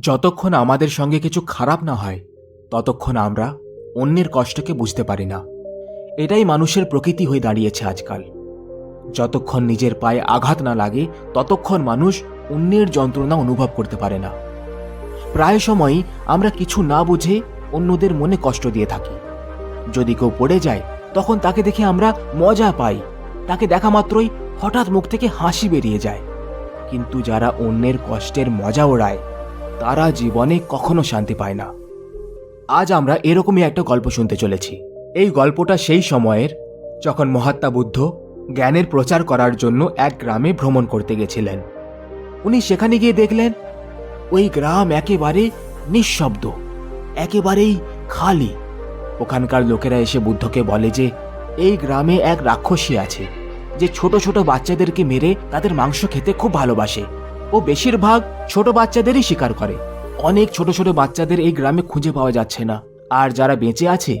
যতক্ষণ আমাদের সঙ্গে কিছু খারাপ না হয়, ততক্ষণ আমরা অন্যের কষ্টকে বুঝতে পারি না। এটাই মানুষের প্রকৃতি হয়ে দাঁড়িয়েছে আজকাল। যতক্ষণ নিজের পায়ে আঘাত না লাগে, ততক্ষণ মানুষ অন্যের যন্ত্রণা অনুভব করতে পারে না। প্রায় সময়ই আমরা কিছু না বুঝে অন্যদের মনে কষ্ট দিয়ে থাকি। যদি কেউ পড়ে যায়, তখন তাকে দেখে আমরা মজা পাই। তাকে দেখা মাত্রই হঠাৎ মুখ থেকে হাসি বেরিয়ে যায়। কিন্তু যারা অন্যের কষ্টের মজা ওড়ায় তারা জীবনে কখনো শান্তি পায় না। আজ আমরা এরকমই একটা গল্প শুনতে চলেছি। এই গল্পটা সেই সময়ের যখন মহাত্মা বুদ্ধ জ্ঞানের প্রচার করার জন্য এক গ্রামে ভ্রমণ করতে গেছিলেন। উনি সেখানে গিয়ে দেখলেন, ওই গ্রাম একেবারে নিঃশব্দ, একেবারেই খালি। ওখানকার লোকেরা এসে বুদ্ধকে বলে যে, এই গ্রামে এক রাক্ষসী আছে, যে ছোট ছোট বাচ্চাদেরকে মেরে তাদের মাংস খেতে খুব ভালোবাসে। ও বেশিরভাগ ছোট বাচ্চাদেরই শিকার করে। অনেক ছোট ছোট বাচ্চাদের এই গ্রামে খুঁজে পাওয়া যাচ্ছে না। আর যারা বেঁচে আছে,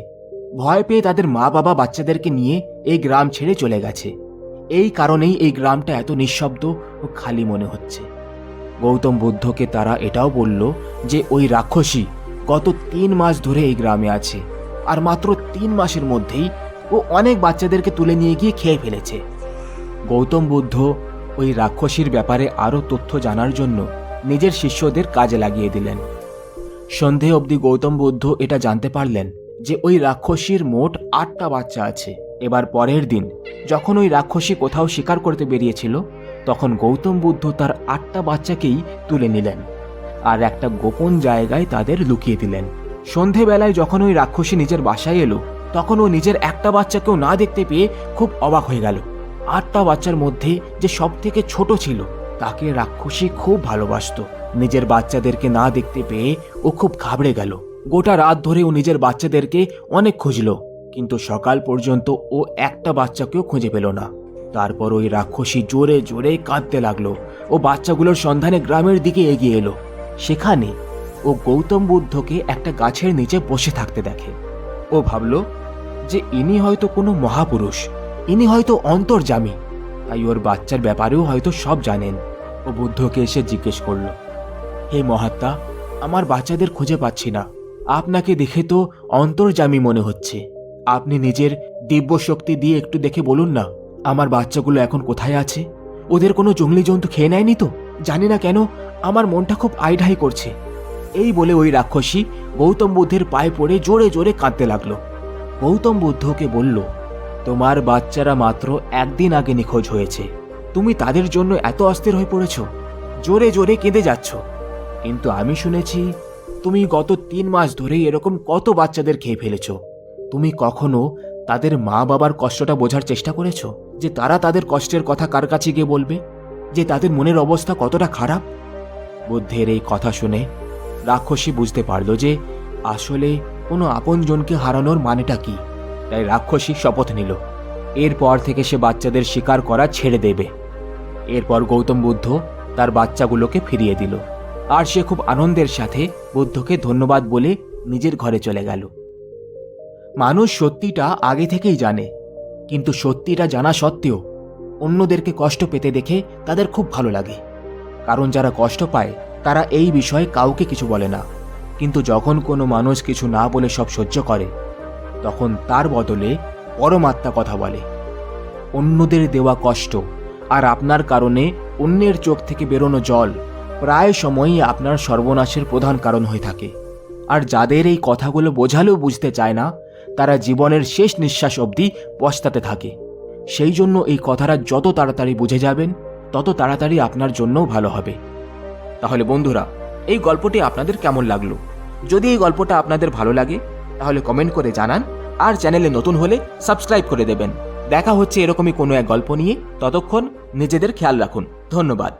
ভয় পেয়ে তাদের মা বাবা বাচ্চাদেরকে নিয়ে এই গ্রাম ছেড়ে চলে গেছে। এই কারণেই এই গ্রামটা এত নিঃশব্দ ও খালি মনে হচ্ছে। গৌতম বুদ্ধকে তারা এটাও বলল যে ওই রাক্ষসী গত তিন মাস ধরে এই গ্রামে আছে। আর মাত্র তিন মাসের মধ্যেই ও অনেক বাচ্চাদেরকে তুলে নিয়ে গিয়ে খেয়ে ফেলেছে। গৌতম বুদ্ধ ওই রাক্ষসীর ব্যাপারে আরও তথ্য জানার জন্য নিজের শিষ্যদের কাজে লাগিয়ে দিলেন। সন্ধে অবধি গৌতম বুদ্ধ এটা জানতে পারলেন যে ওই রাক্ষসীর মোট আটটা বাচ্চা আছে। এবার পরের দিন যখন ওই রাক্ষসী কোথাও শিকার করতে বেরিয়েছিল, তখন গৌতম বুদ্ধ তার আটটা বাচ্চাকেই তুলে নিলেন আর একটা গোপন জায়গায় তাদের লুকিয়ে দিলেন। সন্ধেবেলায় যখন ওই রাক্ষসী নিজের বাসায় এলো, তখন ও নিজের একটা বাচ্চাকেও না দেখতে পেয়ে খুব অবাক হয়ে গেল। আটটা বাচ্চার মধ্যে যে সব থেকে ছোট ছিল, তাকে রাক্ষসী খুব ভালোবাসতো। নিজের বাচ্চাদেরকে না দেখতে পেয়ে ও খুব ঘাবড়ে গেল। গোটা রাত ধরে ও নিজের বাচ্চাদেরকে অনেক খুঁজলো, কিন্তু সকাল পর্যন্ত ও একটা বাচ্চাকেও খুঁজে পেল না। তারপর ওই রাক্ষসী জোরে জোরে কাঁদতে লাগল ও বাচ্চাগুলোর সন্ধানে গ্রামের দিকে এগিয়ে এলো। সেখানে ও গৌতম বুদ্ধকে একটা গাছের নিচে বসে থাকতে দেখে। ও ভাবল যে ইনি হয়তো কোনো মহাপুরুষ। ইনি হয়তো অন্তর্জামী। তাই ওর বাচ্চার ব্যাপারেও হয়তো সব জানেন। ও বুদ্ধকে এসে জিজ্ঞেস করল, হে মহাত্মা, আমার বাচ্চাদের খুঁজে পাচ্ছি না। আপনাকে দেখে তো অন্তর্জামী মনে হচ্ছে। আপনি নিজের দিব্য শক্তি দিয়ে একটু দেখে বলুন না, আমার বাচ্চাগুলো এখন কোথায় আছে? ওদের কোনো জঙ্গলি জন্তু খেয়ে নেয়নি তো? জানি না কেন আমার মনটা খুব আইঢাই করছে। এই বলে ওই রাক্ষসী গৌতম বুদ্ধের পায়ে পড়ে জোরে জোরে কাঁদতে লাগল। গৌতম বুদ্ধকে বলল তোমার বাচ্চারা মাত্র একদিন আগে নিখোঁজ হয়েছে। তুমি তাদের জন্য এত অস্থির হয়ে পড়েছ। জোরে জোরে কেঁদে যাচ্ছ। কিন্তু আমি শুনেছি, তুমি গত তিন মাস ধরে এরকম কত বাচ্চাদের খেয়ে ফেলেছ। তুমি কখনো তাদের মা বাবার কষ্টটা বোঝার চেষ্টা করেছ? যে তারা তাদের কষ্টের কথা কার কাছে গিয়ে বলবে? যে তাদের মনের অবস্থা কতটা খারাপ? বুদ্ধের এই কথা শুনে রাক্ষসী বুঝতে পারল যে আসলে কোনো আপনজনকে হারানোর মানেটা কি। তাই রাক্ষসী শপথ নিল। এরপর থেকে সে বাচ্চাদের শিকার করা ছেড়ে দেবে। এরপর গৌতম বুদ্ধ তার বাচ্চাগুলোকে ফিরিয়ে দিল। আর সে খুব আনন্দের সাথে বুদ্ধকে ধন্যবাদ বলে নিজের ঘরে চলে গেল। মানুষ সত্যিটা আগে থেকেই জানে, কিন্তু সত্যিটা জানা সত্ত্বেও অন্যদেরকে কষ্ট পেতে দেখে তাদের খুব ভালো লাগে। কারণ যারা কষ্ট পায়, তারা এই বিষয়ে কাউকে কিছু বলে না। কিন্তু যখন কোনো মানুষ কিছু না বলে সব সহ্য করে তখন তার বদলে পরমাত্মা কথা বলে। অন্যদের দেওয়া কষ্ট আর আপনার কারণে অন্যের চোখ থেকে বেরোনো জল প্রায় সময়ই আপনার সর্বনাশের প্রধান কারণ হয়ে থাকে। আর যাদের এই কথাগুলো বোঝালেও বুঝতে চায় না, তারা জীবনের শেষ নিঃশ্বাস অবধি পস্তাতে থাকে। সেই জন্য এই কথাটা যত তাড়াতাড়ি বুঝে যাবেন, তত তাড়াতাড়ি আপনার জন্যও ভালো হবে। তাহলে বন্ধুরা, এই গল্পটি আপনাদের কেমন লাগল? যদি এই গল্পটা আপনাদের ভালো লাগে, তাহলে কমেন্ট করে জানান। আর চ্যানেলে নতুন হলে সাবস্ক্রাইব করে দেবেন। দেখা হচ্ছে এরকমই কোনো এক গল্প নিয়ে। ততক্ষণ নিজেদের খেয়াল রাখুন। ধন্যবাদ।